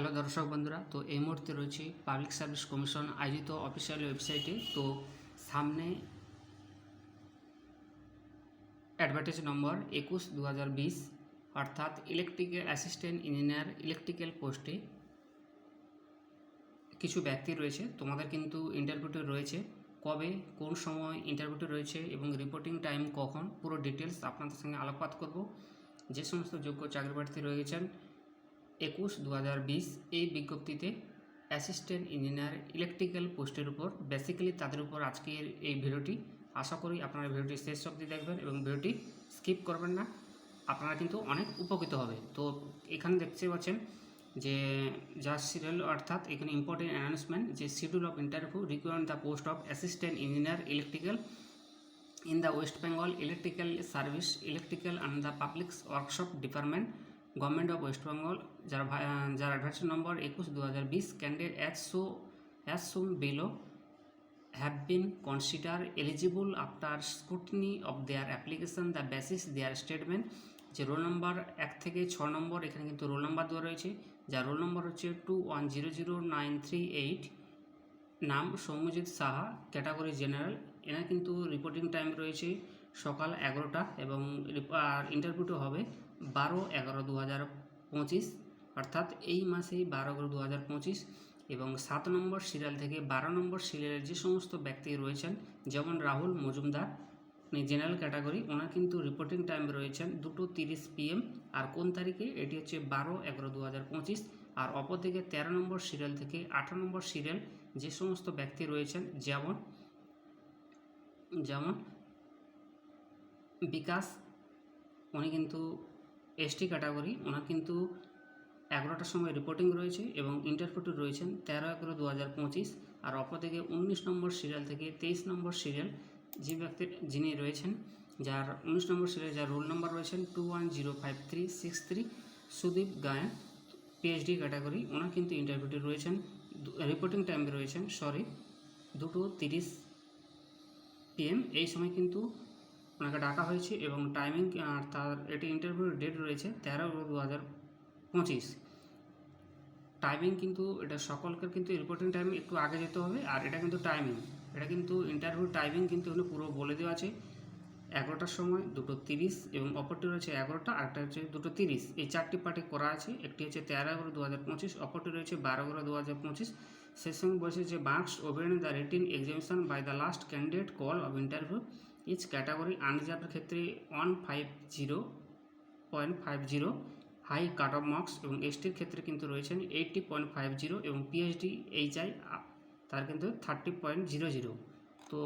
Hello দর্শক বন্ধুরা, তো এই মুহূর্তে রয়েছে পাবলিক সার্ভিস কমিশন আয়োজিত অফিসিয়াল ওয়েবসাইটে তো সামনে অ্যাডভার্টাইজ নম্বর একুশ দু অর্থাৎ ইলেকট্রিক্যাল অ্যাসিস্ট্যান্ট ইঞ্জিনিয়ার ইলেকট্রিক্যাল পোস্টে কিছু ব্যক্তি রয়েছে। তোমাদের কিন্তু ইন্টারভিউতে রয়েছে, কবে, কোন সময় ইন্টারভিউতে রয়েছে এবং রিপোর্টিং টাইম কখন, পুরো ডিটেলস আপনাদের সঙ্গে আলোকপাত করব। যে সমস্ত যোগ্য চাকরি প্রার্থী রয়েছেন একুশ দু এই বিজ্ঞপ্তিতে অ্যাসিস্ট্যান্ট ইঞ্জিনিয়ার ইলেকট্রিক্যাল পোস্টের উপর বেসিক্যালি তাদের উপর আজকের এই ভিডিওটি। আশা করি আপনারা ভিডিওটি শেষ অবধি দেখবেন এবং ভিডিওটি স্কিপ করবেন না। আপনারা কিন্তু অনেক উপকৃত হবে। তো এখানে দেখতে পাচ্ছেন যে যা সিরিয়াল অর্থাৎ এখানে ইম্পর্টেন্ট অ্যানাউন্সমেন্ট যে schedule of interview required the post of assistant engineer electrical in the West Bengal electrical service Electrical and the public workshop Department government of West Bengal, যার যার অ্যাডভার্টাইজ নম্বর একুশ দু হাজার বিশ candidate as show as shown below have been considered eligible after scrutiny of their application, the basis, their statement, যে roll number এক থেকে ছ নম্বর, এখানে কিন্তু রোল নাম্বার দেওয়া রয়েছে, যার রোল নম্বর হচ্ছে two one zero zero nine three eight নাম সৌম্যজিৎ সাহা ক্যাটাগরি জেনারেল এনার কিন্তু রিপোর্টিং টাইম রয়েছে সকাল এগারোটা এবং আর ইন্টারভিউটা হবে বারো এগারো দু হাজার পঁচিশ, অর্থাৎ এই মাসেই বারো এগারো দু হাজার পঁচিশ এবং সাত নম্বর সিরিয়াল থেকে বারো নম্বর সিরিয়ালের যে সমস্ত ব্যক্তি রয়েছেন, যেমন রাহুল মজুমদার জেনারেল ক্যাটাগরি ওনার কিন্তু রিপোর্টিং টাইম রয়েছেন দুটো তিরিশ পিএম আর কোন তারিখে? এটি হচ্ছে বারো এগারো দু হাজার পঁচিশ, আর অপর দিকে তেরো নম্বর সিরিয়াল থেকে আঠারো নম্বর সিরিয়াল যে সমস্ত ব্যক্তি রয়েছেন, যেমন যেমন বিকাশ, উনি কিন্তু এসটি ক্যাটাগরি ওনার কিন্তু এগারোটার সময় রিপোর্টিং রয়েছে এবং ইন্টারভিউটি রয়েছেন তেরো এগারো দু হাজার পঁচিশ আর অপরদিকে উনিশ নম্বর সিরিয়াল থেকে তেইশ নম্বর সিরিয়াল যে ব্যক্তি, যিনি রয়েছেন, যার উনিশ নম্বর সিরিয়াল যার রোল নম্বর রয়েছেন two one zero five three six three Sudip Gayen PhD category ওনার কিন্তু ইন্টারভিউটি রয়েছেন রিপোর্টিং টাইমে রয়েছেন সরি দুটো তিরিশ পিএম এই সময় কিন্তু ওনাকে ডাকা হয়েছে এবং টাইমিং আর তার এটি ইন্টারভিউর ডেট রয়েছে তেরো দু হাজার পঁচিশ। টাইমিং কিন্তু, এটা সকলকে কিন্তু রিপোর্টিং টাইম একটু আগে যেতে হবে, আর এটা কিন্তু টাইমিং এটা কিন্তু ইন্টারভিউ টাইমিং কিন্তু এখানে পুরো বলে দেওয়া আছে। এগারোটার সময় দুটো তিরিশ এবং অপরটি রয়েছে এগারোটা আরেকটা হচ্ছে দুটো তিরিশ। এই চারটি পার্টি করা আছে, একটি হচ্ছে তেরো এগারো দু হাজার পঁচিশ, অপরটি রয়েছে বারো এগারো দু হাজার পঁচিশ। সেই সঙ্গে বলছে যে marks oven the written examination by the last candidate call of interview each category আনরিজার্ভের ক্ষেত্রে one five zero point five zero high cut off marks এবং এসটির ক্ষেত্রে কিন্তু রয়েছেন এইটটি পয়েন্ট ফাইভ জিরো এবং পিএইচডি এইচআই তার কিন্তু থার্টি পয়েন্ট জিরো জিরো তো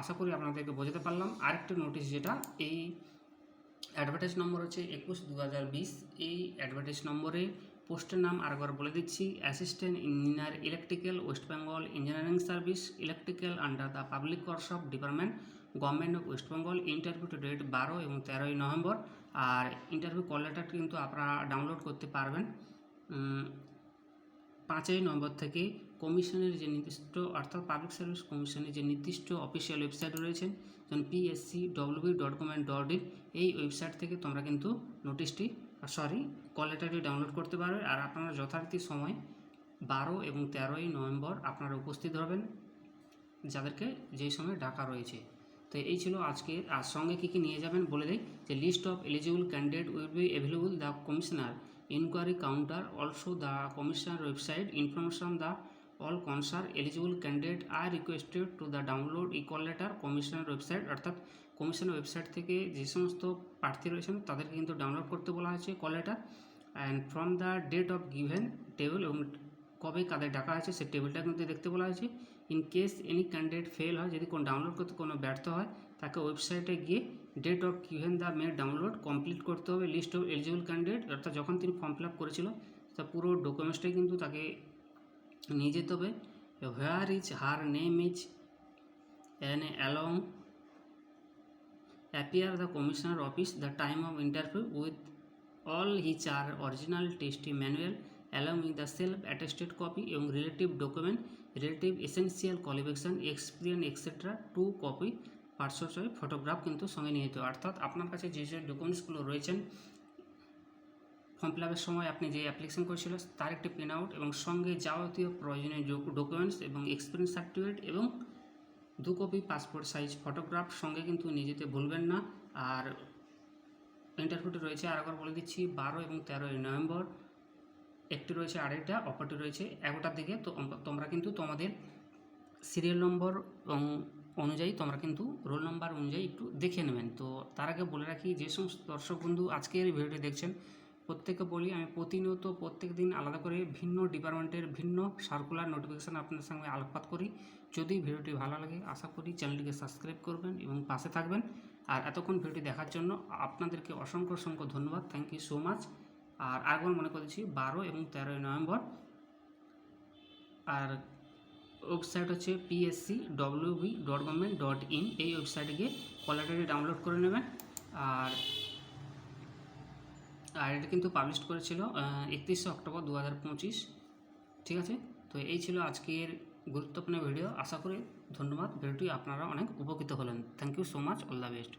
আশা করি আপনাদেরকে বোঝাতে পারলাম। আরেকটা নোটিশ যেটা, এই অ্যাডভার্টাইজ নম্বর হচ্ছে একুশ দু হাজার বিশ। এই অ্যাডভার্টাইজ নম্বরে পোস্টের নাম আরেকবার বলে দিচ্ছি। Assistant engineer electrical, west Bengal engineering service, electrical under the public workshop department, government of west Bengal, interview to date বারো এবং তেরোই নভেম্বর। আর ইন্টারভিউ কল লেটার কিন্তু আপনারা ডাউনলোড করতে পারবেন। পাঁচই নভেম্বর থেকে কমিশনের যে নির্দিষ্ট, অর্থাৎ পাবলিক সার্ভিস কমিশনের যে নির্দিষ্ট অফিসিয়াল ওয়েবসাইট রয়েছেন যেমন PSC WB dot government dot in এই ওয়েবসাইট থেকে তোমরা কিন্তু নোটিশটি সরি কল লেটারটি ডাউনলোড করতে পারবে আর আপনারা যথারীতি সময় বারো এবং তেরোই নভেম্বর আপনারা উপস্থিত হবেন, যাদেরকে যেই সময় ডাকা রয়েছে। তো এই ছিল আজকে আর সঙ্গে কী কী নিয়ে যাবেন বলে দেয় যে list of eligible candidate will be available the commissioner inquiry counter also the commissioner website information the all concerned eligible candidate are requested to the download e call letter commissioner website অর্থাৎ কমিশনের website থেকে যে সমস্ত প্রার্থী রয়েছেন তাদেরকে কিন্তু download করতে বলা হয়েছে call letter and from the date of given table এবং কবে কাদের ডাকা আছে সেই টেবিলটা কিন্তু দেখতে বলা হয়েছে। In case any candidate fail হয়, যদি কোনো ডাউনলোড করতে কোনো ব্যর্থ হয়, তাকে ওয়েবসাইটে গিয়ে date of given the may download complete করতে হবে। লিস্ট অফ এলিজিবল ক্যান্ডিডেট অর্থাৎ যখন তিনি ফর্ম ফিল আপ করেছিল, তা পুরো ডকুমেন্টসটাই কিন্তু তাকে নিয়ে যেতে হবে where is her name is an along appear the commissioner office the time of interview with all his are original testimonial along with the self attested copy এবং relative document, relative essential qualification, experience etcetera two copy পার্সপ photograph কিন্তু সঙ্গে নিয়ে যেত অর্থাৎ আপনার কাছে যে যে ডকুমেন্টসগুলো রয়েছেন ফর্ম ফিল আপের সময় আপনি যে অ্যাপ্লিকেশন করেছিল, তার একটি প্রিন্ট আউট এবং সঙ্গে যাবতীয় প্রয়োজনীয় ডকুমেন্টস এবং এক্সপিরিয়েন্স সার্টিফিকেট এবং দু কপি পাসপোর্ট সাইজ ফটোগ্রাফ সঙ্গে কিন্তু নিয়ে যেতে ভুলবেন না। আর ইন্টারভিউটি রয়েছে, আর একবার বলে দিচ্ছি, বারো এবং তেরোই নভেম্বর। একটি রয়েছে আড়াইটা অপরটি রয়েছে এগারোটার দিকে। তো তোমরা কিন্তু তোমাদের সিরিয়াল নম্বর এবং অনুযায়ী তোমরা কিন্তু রোল নম্বর অনুযায়ী একটু দেখে নেবেন। তো তার আগে বলে রাখি, যে সমস্ত দর্শক বন্ধু আজকের ভিডিওটি দেখছেন প্রত্যেককে বলি, আমি প্রতিনিয়ত প্রত্যেক দিন আলাদা করে ভিন্ন ডিপার্টমেন্টের ভিন্ন সার্কুলার নোটিফিকেশান আপনার সঙ্গে আলোকপাত করি। যদি ভিডিওটি ভালো লাগে, আশা করি চ্যানেলটিকে সাবস্ক্রাইব করবেন এবং পাশে থাকবেন। আর এতক্ষণ ভিডিওটি দেখার জন্য আপনাদেরকে অসংখ্য অসংখ্য ধন্যবাদ। থ্যাংক ইউ সো মাচ আর আরেকবার মনে করেছি বারো এবং তেরোই নভেম্বর। আর ওয়েবসাইট হচ্ছে PSC WB dot government dot in এই ওয়েবসাইটে গিয়ে কলারটি ডাউনলোড করে নেবেন। আর আর এটা কিন্তু পাবলিশ করেছিল একত্রিশে অক্টোবর দু হাজার পঁচিশ, ঠিক আছে? তো এই ছিল আজকের গুরুত্বপূর্ণ ভিডিও আশা করি ধন্যবাদ। ভিডিওটি আপনারা অনেক উপকৃত হলেন। Thank you so much all the best